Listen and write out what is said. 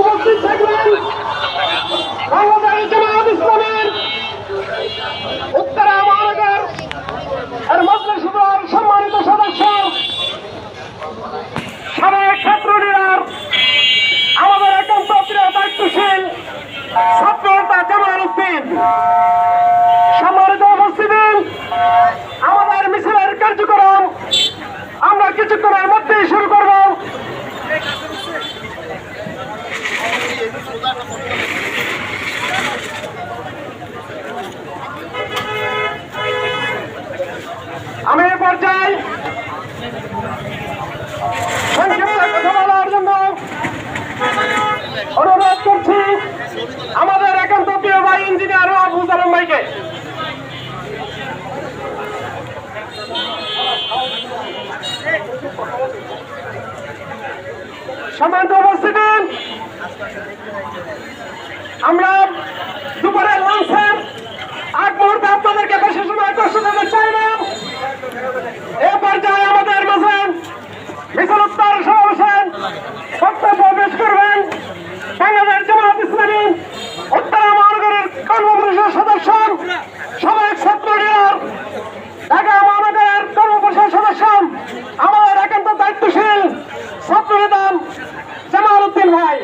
উপস্থিত থাকবেন। উত্তরা মহানগর এর সম্মানিত সদস্য, সাবেক ছাত্র লিডার আমাদের একান্ত প্রিয় দায়িত্বশীল ছাত্র নেতা জামাল উদ্দিন। সম্মানিত উপস্থিতি আমাদের মিছিলের কার্যক্রম আমরা কিছুক্ষণের মধ্যেই শুরু করব। আমি এ পর্যায়ে জন্য অনুরোধ করছি আমাদের একান্ত প্রিয় ভাই ইঞ্জিনিয়ার আবু সালাম ভাইকে। সম্মানিত উপস্থিতি সংসদ সদস্যের সাবেক ছাত্র লিডার ঢাকা মহানগরের কর্মপরিষদ সদস্য আমাদের একান্ত দায়িত্বশীল ছাত্র নেতা জামাল উদ্দিন ভাই